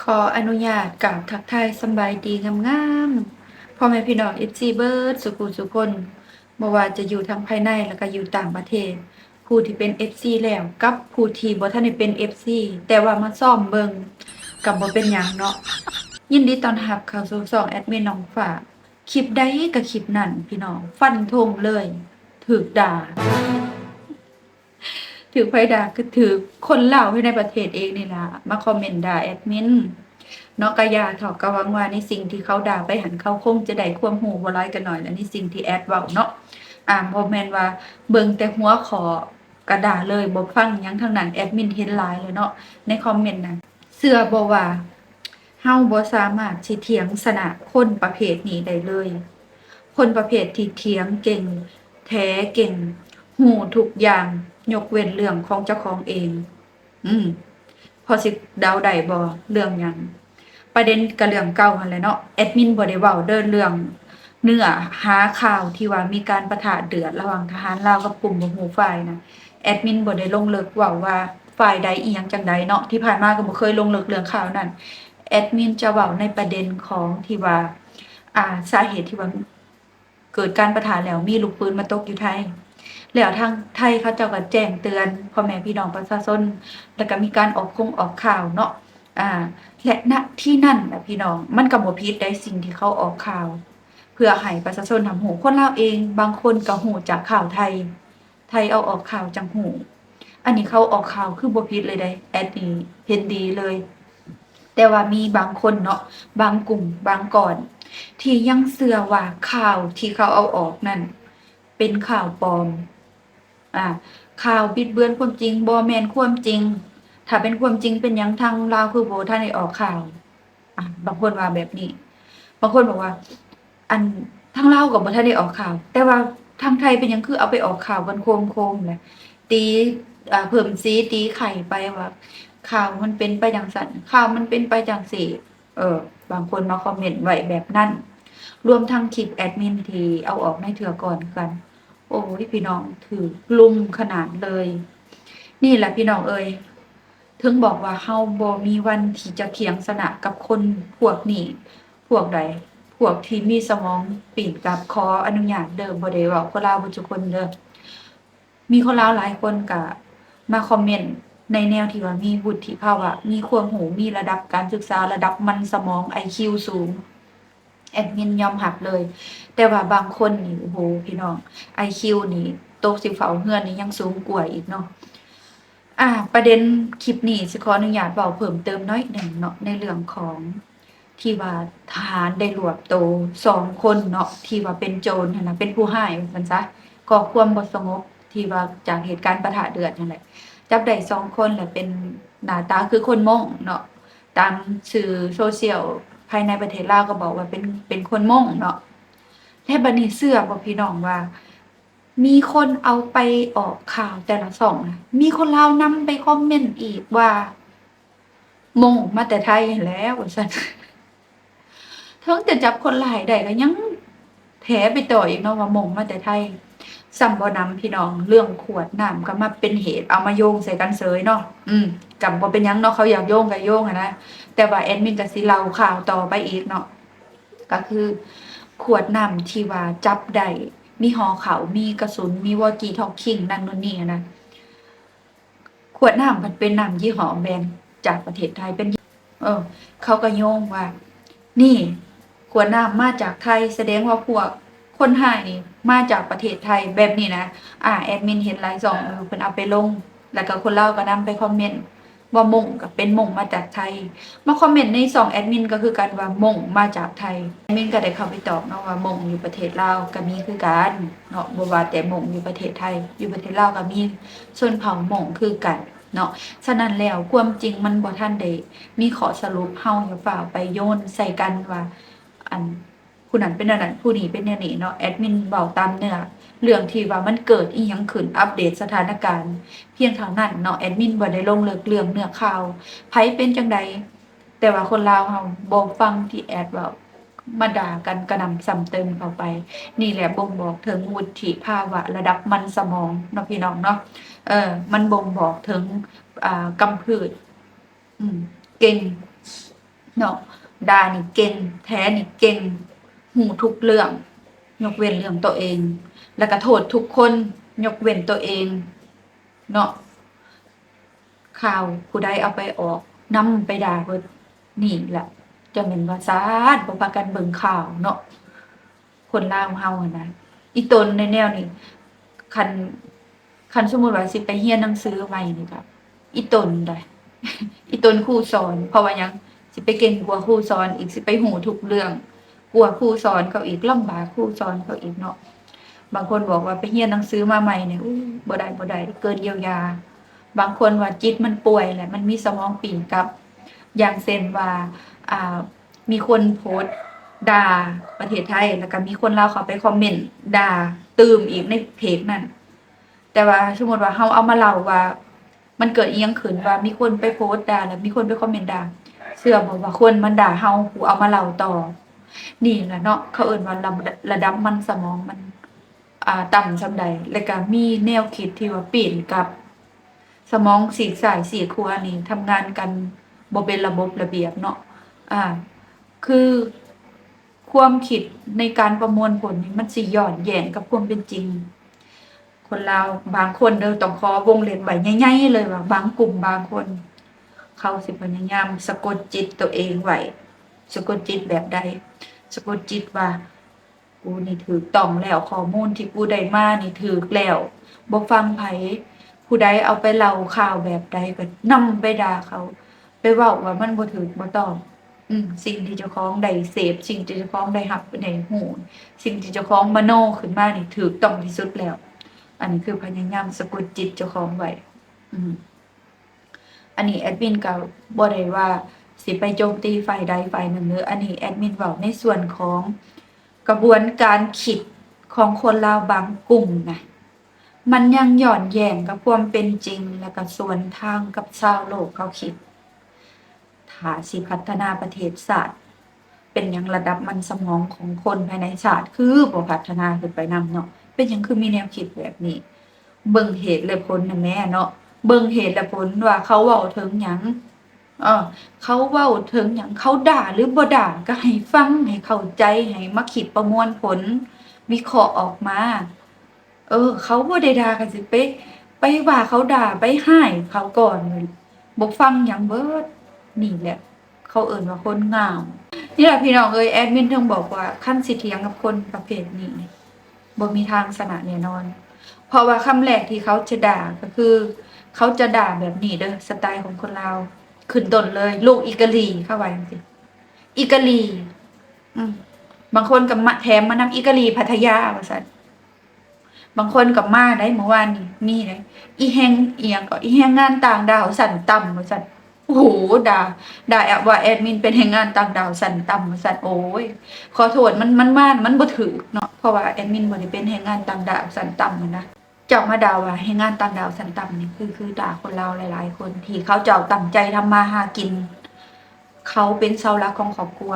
ขออนุญาตกราบทักทายสบายดีงามๆพ่อแม่พี่น้อง FC เบิร์ดสุขุสุคนบ่ว่าจะอยู่ทั้งภายในแล้วก็อยู่ต่างประเทศ ผู้ที่เป็น FC แล้วกับผู้ที่บ่ทันได้เป็น FC แต่ว่ามาซ่อมเบิงก็บ่เป็นหยังเนาะยินดีตอนรับเข้าสู่ช่องแอดมินน้องฝากคลิปใดก็คลิปนั้นพี่น้องฟันธงเลยถูกด่า ถือไฟด่าคือถือคนเล่าวให้ในประเทศเองนี่ล่ะมาคอมเมนต์ด่าแอดมินเนาะกะยาถอกกะวังว่าในสิ่งที่เขาด่าไปหันเขาคงจะได้ความหูบ่ร้ายกันหน่อยและนี่สิ่งที่แอดเว้าเนาะอ่าบ่แม่นว่าเบิ่งแต่หัวขอกระดาเลยบ่ฟังยังทั้งนั้นแอดมินเห็นหลายเลยเนาะในคอมเมนต์นั้นเชื่อบ่ว่าเฮาบ่สามารถสิเถียงสนะคนประเภทนี้ได้เลย คนประเภทที่เถียงเก่ง แท้เก่งหูทุกอย่าง ยกเว้นเรื่องของเจ้าของเอง อืม พอสิเดาได้บ่เรื่องยังประเด็นกับเรื่องเก่าหั่นแหละเนาะแอดมินบ่ได้เว้าเดินเรื่องเนื้อหาข่าวที่ว่ามีการประทะเดือดระหว่างทหารลาวกับกลุ่มบ่ฮู้ฝ่ายนะแอดมินบ่ได้ลงเลึกเว้าว่าฝ่ายใดอีหยังจังใดเนาะที่ผ่านมาก็บ่เคยลงเลึกเรื่องข่าวนั้นแอดมินจะเว้าในประเด็นของที่ว่า อ่าสาเหตุที่ว่าเกิดการประทะแล้วมีลูกปืนมาตกอยู่ไทย แล้วทางไทยเขาเจ้าก็แจ้งเตือนพ่อแม่พี่น้องประชาชนแล้วก็มีการออกคงออกข่าวเนาะอ่า และณที่นั่นนะพี่น้องมันก็บ่ผิดได้สิ่งที่เขาออกข่าว เพื่อให้ประชาชนทำหูคนเล่าเอง บางคนก็หูจากข่าวไทย ไทยเอาออกข่าวจังหูอันนี้เขาออกข่าวคือบ่ผิดเลยได้แอดนี้เห็นดีเลย แต่ว่ามีบางคนเนาะบางกลุ่มบางก่อน ที่ยังเชื่อว่าข่าวที่เขาเอาออกนั่นเป็นข่าวปลอม อ่าข่าวบิดเบือนความจริงบ่แมนความจริง ถ้าเป็นความจริงเป็นยังทางลาวคือบ่ทันได้ออกข่าวอะบางคนว่าแบบนี้ บางคนบอกว่า อันทางลาวก็บ่ทันได้ออกข่าว แต่ว่าทางไทยเป็นยังคือเอาไปออกข่าวกันโคมๆแหละตีเพิ่มสีตีไข่ไปว่าข่าวมันเป็นไปจังซั่นข่าวมันเป็นไปจังซี่เออ บางคนมาคอมเมนต์ไว้แบบนั้นรวมทั้งคลิปแอดมินที่เอาออกในเถื่อก่อนกัน โอ้ยพี่น้องถือลุมขนาดเลย นี่แหละพี่น้องเอ่ยถึงบอกว่าเฮาบ่มีวันที่จะเคียงสนะกับคนพวกนี้พวกใดพวกที่มีสมองปีนกับขออนุญาตเด้อบ่ได้เว้าคนลาวบ่ทุคนเด้อมีคนลาวหลายคนก็มาคอมเมนต์ในแนวที่ว่ามีวุฒิภาวะมีความรู้มีระดับการศึกษาระดับมันสมอง IQ สูง แอดมินยอมรับเลย แต่ว่าบางคนนี่โอ้โหพี่น้อง IQ นี่โตสิเฝ้าเฮือนนี่ยังสูงกว่าอีกเนาะอ่า ประเด็นคลิปนี้สิขออนุญาตเว้าเพิ่มเติมน้อยหนึ่งเนาะในเรื่องของที่ว่าทหารได้รวบโตวสองคนเนาะที่ว่าเป็นโจรนะเป็นผู้ร้ายว่าซั่นซะก่อความบสงบที่ว่าจากเหตุการณ์ประทะเดือดนั่นแหละจับได้สองคนแหละเป็นหน้าตาคือคนม่งเนาะตามสื่อโซเชียล ภายในประเทศลาวก็บอกว่าเป็นเป็นคนม่งเนาะและบัดนี้เชื่อบ่พี่น้องว่า มีคนเอาไปออกข่าวแต่ละช่องนะมีคนลาวนำไปคอมเมนต์อีกว่า มงมาแต่ไทยแล้วว่าซั่นเทิงจะจับคนร้ายได้ก็ยังแถไปต่ออีกเนาะว่ามงมาแต่ไทย ซ้ำบ่นำพี่น้องเรื่องขวดน้ำก็มาเป็นเหตุเอามาโยงใส่กันเสยเนาะอืมจำบ่เป็นยังเนาะเขาอยากโยงก็โยงนะแต่ว่าแอดมินก็สิเล่าข่าวต่อไปอีกเนาะก็คือ ขวดน้ำที่ว่าจับได้มีหอเขามีกระสุนมีวอกีทอกคิงนั่นนู่นนี่นะขวดน้ำมันเป็นน้ำยี่ห้อแบรนด์จากประเทศไทยเป็น เออ เขาก็โยงว่า นี่ขวดน้ำมาจากไทยแสดงว่าพวกคนไทยนี่ มาจากประเทศไทยแบบนี้นะ อ่าแอดมินเห็นหลายสองเออเพิ่นเอาไปลง แล้วก็คนเล่าวก็นำไปคอมเมนต์ว่ามงก็เป็นมงมาจากไทย มาคอมเมนต์ในสองแอดมินก็คือกันว่ามงมาจากไทยแอดมินก็ได้เข้าไปตอบเนาะว่ามงอยู่ประเทศลาวก็มีคือกันเนาะบ่ว่าแต่มงอยู่ประเทศไทย อยู่ประเทศลาวก็มีชนเผ่ามงคือกันเนาะ ฉะนั้นแล้วความจริงมันบ่ทันได้มีข้อสรุปเฮาอย่าฝ่าไปโยนใส่กันว่าอัน ผู้นั้นเป็นอันนั้นผู้นี้เป็นอันนี้เนาะแอดมินเว้าตามเนื้อเรื่องที่ว่ามันเกิดอีหยังขึ้นอัปเดตสถานการณ์ เพียงเท่านั้นเนาะแอดมินบ่ได้ลงเลึกเรื่องเนื้อข่าวไผเป็นจังใดแต่ว่าคนลาวเฮาบ่ฟังที่แอดเว้ามาด่ากันกระนำซ้ำเติมเข้าไป นี่แหละบ่งบอกถึงวุฒิภาวะ ระดับมันสมองเนาะพี่น้องเนาะเออ มันบ่งบอกถึงอ่ากำพืชอืมเก่งเนาะด่านี่เก่งแท้นี่เก่ง หูทุกเรื่อง ยกเว้นเรื่องตัวเอง แล้วก็โทษทุกคนยกเว้นตัวเองเนาะข่าวผู้ใดเอาไปออกนำไปด่าเพิ่นนี่แหละจะเป็นว่าซาดบ่พากันเบิ่งข่าวเนาะคนลาวเฮาอะนะอีตนในแนวนี้คันคันสมมุติว่าสิไปเรียนหนังสือใหม่นี่ก็อีตนได้อีตนครูสอน เพราะว่ายังสิไปเก่งกว่าครูสอนอีกสิไปหูทุกเรื่อง กลัวครูสอนเขาอีกลำบากครูสอนเขาอีกเนาะบางคนบอกว่าไปเรียนหนังสือมาใหม่เนี่ยอู้บ่ได้บ่ได้เกินเยียวยา บางคนว่าจิตมันป่วยแหละมันมีสมองปิ่นกับ อย่างเช่นว่าอ่ามีคนโพสต์ด่าประเทศไทย แล้วก็มีคนเลาเขาไปคอมเมนต์ด่าตืมอีกในเพจนั่นแต่ว่าสมมติว่าเฮาเอามาเล่าว่า มันเกิดอีหยังขึ้นว่ามีคนไปโพสต์ด่าแล้วมีคนไปคอมเมนต์ด่าเชื่อบ่ว่าคนมันด่าเฮากูเอามาเล่าต่อ นี่แหละเนาะเขาเอิ้นว่าระดับระดับมันสมองมัน อ่าต่ำซำใดแล้วก็มีแนวคิดที่ว่าเปลี่ยนกับ สมองสีกสายสีครัวนี่ทำงานกันบ่เป็นระบบระเบียบเนาะอ่า คือความคิดในการประมวลผลนี่มันสิย้อนแย้งกับความเป็นจริง คนลาบางคนเด้อต้องขอวงเล็บไว้ใหญ่ๆเลยว่าบางกลุ่มบางคน เขาสิพยายามสะกดจิตตัวเองไว้ สะกดจิตแบบใดสะกดจิตว่า กูนี่ถูกต้องแล้วข้อมูลที่กูได้มานี่ถูกแล้วบ่ฟังไผผู้ใดเอาไปเล่าข่าวแบบใดก็นำไปด่าเขา ไปเว้าว่ามันบ่ถูกบ่ต้องอืมสิ่งที่เจ้าของได้เสพสิ่งที่เจ้าของได้รับได้หูสิ่งที่เจ้าของมโนขึ้นมานี่ถูกต้องที่สุดแล้ว อันนี้คือพยายามสะกดจิตเจ้าของไว้อืมอันนี้แอดมินก็บ่ได้ว่า สิไปโจมตีฝ่ายใดฝ่ายหนึ่งเด้ออันนี้แอดมินเว้าในส่วนของกระบวนการคิดของคนลาวบางกลุ่มนะมันยังหย่อนแย้งกับความเป็นจริงแล้วก็ส่วนทางกับชาวโลกเขาคิดถ้าสิพัฒนาประเทศชาติเป็นยังระดับมันสมองของคนภายในชาติคือบ่พัฒนาขึ้นไปนำเนาะเป็นยังคือมีแนวคิดแบบนี้ เบิ่งเหตุและผลนะแม่เนาะเบิ่งเหตุและผลว่าเขาเว้าถึงหยัง เออเขาเว้าถึงหยังเขาด่าหรือบ่ด่าก็ให้ฟังให้เข้าใจให้มาคิดประมวลผล วิเคราะห์ออกมา เออ เขาบ่ได้ด่าก็สิไปไปว่าเขาด่าไปให้เขาก่อนเลยบ่ฟังหยังเบิดนี่แหละ เขาเอิ้นว่าคนงาม นี่แหละพี่น้องเอ้ยแอดมินถึงบอกว่าคันสิเถียงกับคนประเภทนี้บ่มีทางชนะแน่นอน เพราะว่าคำแรกที่เขาจะด่าก็คือ เขาจะด่าแบบนี้เด้อสไตล์ของคนลาว ขึ้นต้นเลย ลูกอีกาลีเข้าไว้สิอีกาลีอืมบางคนกับมาแถมมานำอีกาลีพัทยาว่าซั่นบางคนกับมาได้เมื่อวานนี้มีได้อีแฮงเอียงก็อีแฮงงานต่างดาวสั่นต่ำว่าซั่นโอ้โหด่าด่าแอบว่าแอดมินเป็นแรงงานต่างดาวสั่นต่ำว่าซั่นโอ้ยขอโทษมันมันมามันบ่ถือเนาะเพราะว่าแอดมินบ่ได้เป็นแรงงานต่างดาวสั่นต่ำอะนะ เจ้ามาดาว่าให้งานตางดาวสันต่ำนี่คือคือด่าคนเราหลาย ๆ คนที่เขาเจ้าตั้งใจทำมาหากิน เขาเป็นเสาหลักของครอบครัว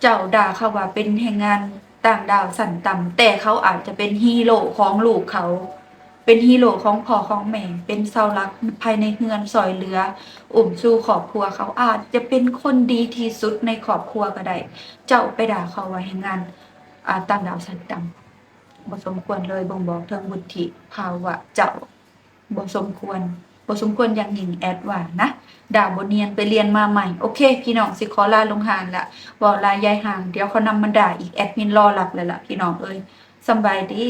เจ้าด่าเขาว่าเป็นแรงงานต่างดาวสันต่ำแต่เขาอาจจะเป็นฮีโร่ของลูกเขา เป็นฮีโร่ของพ่อของแม่ เป็นเสาหลักภายในเฮือนซอยเหลืออุ่มสู่ครอบครัวเขาอาจจะเป็นคนดีที่สุดในครอบครัวก็ได้ เจ้าไปด่าเขาว่าแรงงานอาต่างดาวสันต่ำ บ่สมควรเลยบ่งบอกถึงวุฒิภาวะเจ้าบ่สมควรบ่สมควรอย่างยิ่งแอดวานนะด่าบ่เนียนไปเรียนมาใหม่ โอเค พี่น้องสิขอลาลงหานละบ่ลายายห่าง เดี๋ยวเขานำมาด่าอีกแอดมินรอรับเลยล่ะพี่น้องเอ้ยสบายดี